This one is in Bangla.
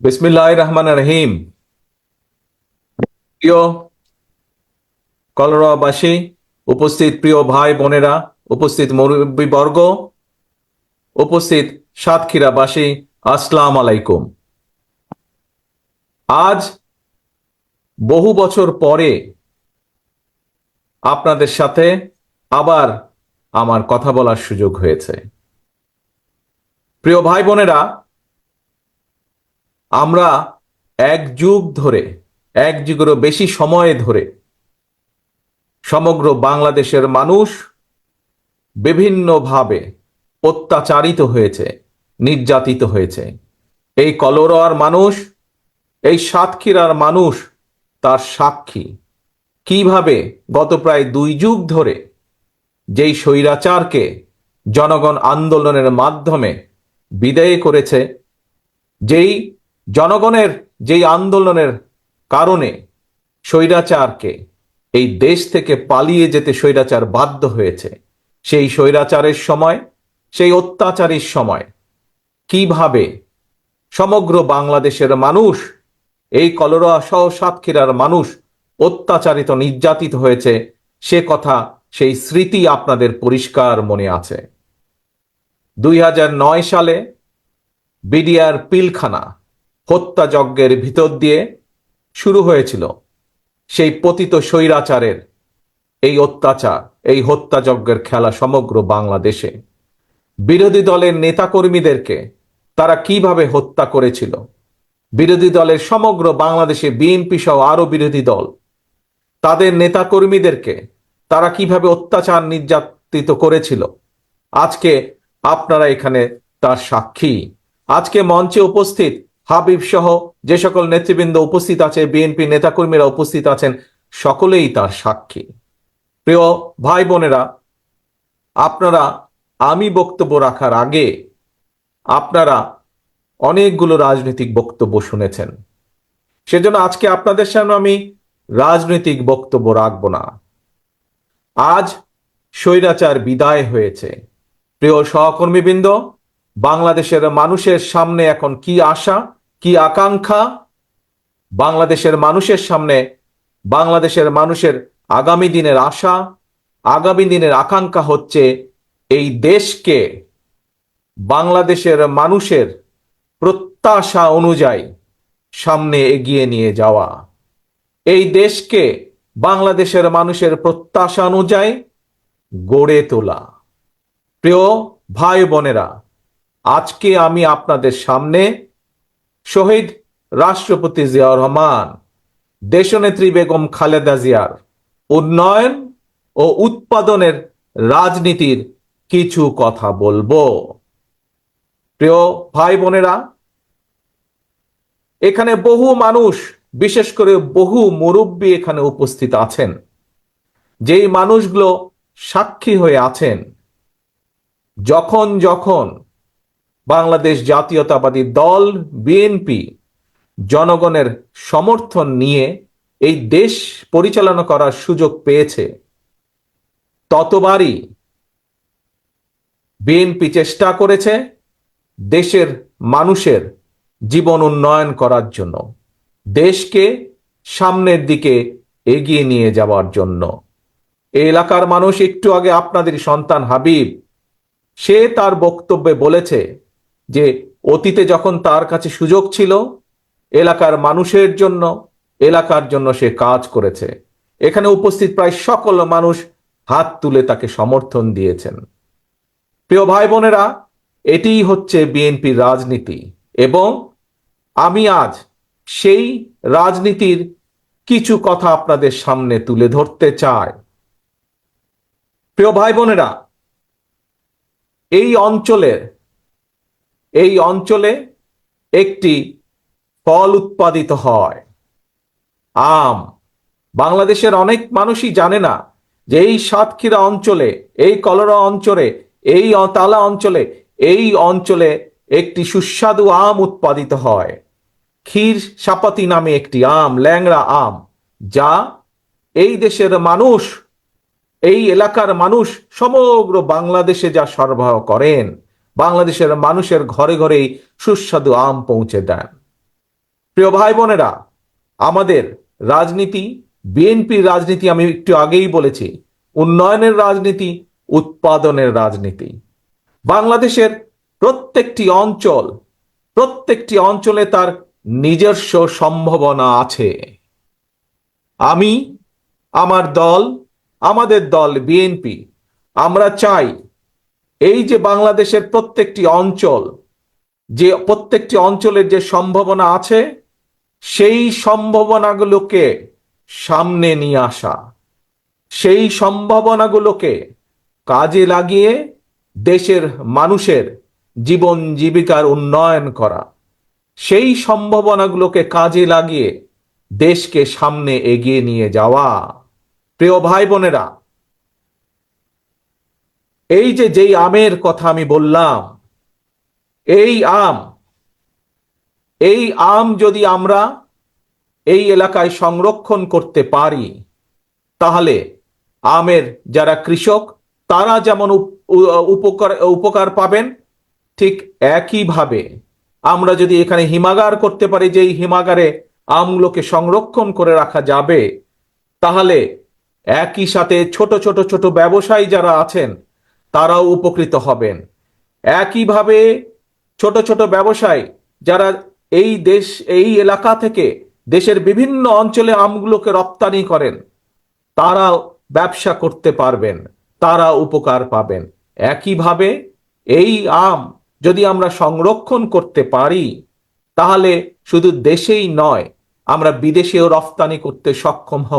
বিসমিল্লাহ রহমান রহিম প্রিয় কলরাবাসী, উপস্থিত প্রিয় ভাই বোনেরা, উপস্থিত মুরব্বীবর্গ, উপস্থিত সাতক্ষীরাবাসী, আসসালাম আলাইকুম। আজ বহু বছর পরে আপনাদের সাথে আবার আমার কথা বলার সুযোগ হয়েছে। প্রিয় ভাই বোনেরা আমরা এক যুগ ধরে, এক যুগেরও বেশি সময় ধরে সমগ্র বাংলাদেশের মানুষ বিভিন্নভাবে অত্যাচারিত হয়েছে, নির্যাতিত হয়েছে। এই কলোরার মানুষ, এই সাতক্ষীরার মানুষ তার সাক্ষী। কীভাবে গত প্রায় দুই যুগ ধরে যেই স্বৈরাচারকে জনগণ আন্দোলনের মাধ্যমে বিদায় করেছে, যেই জনগণের যেই আন্দোলনের কারণে স্বৈরাচারকে এই দেশ থেকে পালিয়ে যেতে স্বৈরাচার বাধ্য হয়েছে, সেই স্বৈরাচারের সময়, সেই অত্যাচারের সময় কীভাবে সমগ্র বাংলাদেশের মানুষ, এই কলরা সহ সাতক্ষীরার মানুষ অত্যাচারিত, নির্যাতিত হয়েছে, সে কথা, সেই স্মৃতি আপনাদের পরিষ্কার মনে আছে। দুই হাজার নয় সালে বিডিআর পিলখানা হত্যাযজ্ঞের ভিতর দিয়ে শুরু হয়েছিল সেই পতিত স্বৈরাচারের এই অত্যাচার, এই হত্যাযজ্ঞের খেলা সমগ্র বাংলাদেশে। বিরোধী দলের নেতাকর্মীদেরকে তারা কীভাবে হত্যা করেছিল? বিরোধী দলের সমগ্র বাংলাদেশে বিএনপি সহ আরও বিরোধী দল, তাদের নেতাকর্মীদেরকে তারা কীভাবে অত্যাচার নির্যাতিত করেছিল? আজকে আপনারা এখানে তার সাক্ষী। আজকে মঞ্চে উপস্থিত হাবিব সহ যে সকল নেতৃবৃন্দ উপস্থিত আছে, বিএনপি নেতাকর্মীরা উপস্থিত আছেন, সকলেই তার সাক্ষী। প্রিয় ভাই বোনেরা, আপনারা, আমি বক্তব্য রাখার আগে আপনারা অনেকগুলো রাজনৈতিক বক্তব্য শুনেছেন। সেজন্য আজকে আপনাদের সামনে আমি রাজনৈতিক বক্তব্য রাখব না। আজ স্বৈরাচার বিদায় হয়েছে। প্রিয় সহকর্মীবৃন্দ, বাংলাদেশের মানুষের সামনে এখন কি আশা? কি আকাঙ্ক্ষা? বাংলাদেশের মানুষের সামনে, বাংলাদেশের মানুষের আগামী দিনের আশা, আগামী দিনের আকাঙ্ক্ষা হচ্ছে এই দেশকে, বাংলাদেশের মানুষের প্রত্যাশা অনুযায়ী সামনে এগিয়ে নিয়ে যাওয়া। এই দেশকে, বাংলাদেশের মানুষের প্রত্যাশা অনুযায়ী গড়ে তোলা। প্রিয় ভাই বোনেরা আজকে আমি আপনাদের সামনে শহীদ রাষ্ট্রপতি জিয়াউর রহমান, দেশনেত্রী বেগম খালেদা জিয়ার উন্নয়ন ও উৎপাদনের রাজনীতির কিছু কথা বলব। প্রিয় ভাই বোনেরা, এখানে বহু মানুষ, বিশেষ করে বহু মুরব্বী এখানে উপস্থিত আছেন। যেই মানুষগুলো সাক্ষী হয়ে আছেন, যখন যখন বাংলাদেশ জাতীয়তাবাদী দল, বিএনপি, জনগণের সমর্থন নিয়ে এই দেশ পরিচালনা করার সুযোগ পেয়েছে। ততবারই বিএনপি চেষ্টা করেছে দেশের মানুষের জীবন উন্নয়ন করার জন্য, দেশকে সামনের দিকে এগিয়ে নিয়ে যাওয়ার জন্য। এলাকার মানুষ একটু আগে আপনাদের সন্তান হাবিব, সে তার বক্তব্যে বলেছে যে অতীতে যখন তার কাছে সুযোগ ছিল, এলাকার মানুষের জন্য, এলাকার জন্য সে কাজ করেছে। এখানে উপস্থিত প্রায় সকল মানুষ হাত তুলে তাকে সমর্থন দিয়েছেন। প্রিয় ভাই বোনেরা এটিই হচ্ছে বিএনপির রাজনীতি এবং আমি আজ সেই রাজনীতির কিছু কথা আপনাদের সামনে তুলে ধরতে চাই। প্রিয় ভাই বোনেরা এই অঞ্চলের এই অঞ্চলে একটি ফল উৎপাদিত হয়। আম। বাংলাদেশের অনেক মানুষই জানে না যে এই সাতক্ষীরা অঞ্চলে, এই কলরা অঞ্চলে, এই তালা অঞ্চলে, এই অঞ্চলে একটি সুস্বাদু আম উৎপাদিত হয়। ক্ষীর সাপাতি নামে একটি আম, ল্যাংড়া আম, যা এই দেশের মানুষ, এই এলাকার মানুষ সমগ্র বাংলাদেশে যা সরবরাহ করেন। বাংলাদেশের মানুষের ঘরে ঘরেই সুস্বাদু আম পৌঁছে দেন। প্রিয় ভাই বোনেরা, আমাদের রাজনীতি, বিএনপির রাজনীতি আমি একটু আগেই বলেছি, উন্নয়নের রাজনীতি, উৎপাদনের রাজনীতি। বাংলাদেশের প্রত্যেকটি অঞ্চল, প্রত্যেকটি অঞ্চলে তার নিজস্ব সম্ভাবনা আছে। আমি, আমার দল, আমাদের দল বিএনপি, আমরা চাই এই যে বাংলাদেশের প্রত্যেকটি অঞ্চল, যে প্রত্যেকটি অঞ্চলের যে সম্ভাবনা আছে, সেই সম্ভাবনাগুলোকে সামনে নিয়ে আসা, সেই সম্ভাবনাগুলোকে কাজে লাগিয়ে দেশের মানুষের জীবন জীবিকার উন্নয়ন করা, সেই সম্ভাবনাগুলোকে কাজে লাগিয়ে দেশকে সামনে এগিয়ে নিয়ে যাওয়া। প্রিয় ভাই বোনেরা এই যে যেই আমের কথা আমি বললাম, এই আম এই আম যদি আমরা এই এলাকায় সংরক্ষণ করতে পারি, তাহলে আমের যারা কৃষক, তারা যেমন উপ- উপকার উপকার পাবেন, ঠিক একইভাবে আমরা যদি এখানে হিমাগার করতে পারি যে এই হিমাগারে আমগুলোকে সংরক্ষণ করে রাখা যাবে, তাহলে একই সাথে ছোট ছোট ছোট ব্যবসায়ী যারা আছেন তারাও উপকৃত হবেন। একইভাবে ছোট ছোট ব্যবসায়ী যারা এই দেশ, এই এলাকা থেকে দেশের বিভিন্ন অঞ্চলে আমগুলোকে রপ্তানি করেন তারা ব্যবসা করতে পারবেন তারা উপকার পাবেন। একইভাবে এই আম যদি আমরা সংরক্ষণ করতে পারি, তাহলে শুধু দেশেই নয়, আমরা বিদেশেও রপ্তানি করতে সক্ষম হব।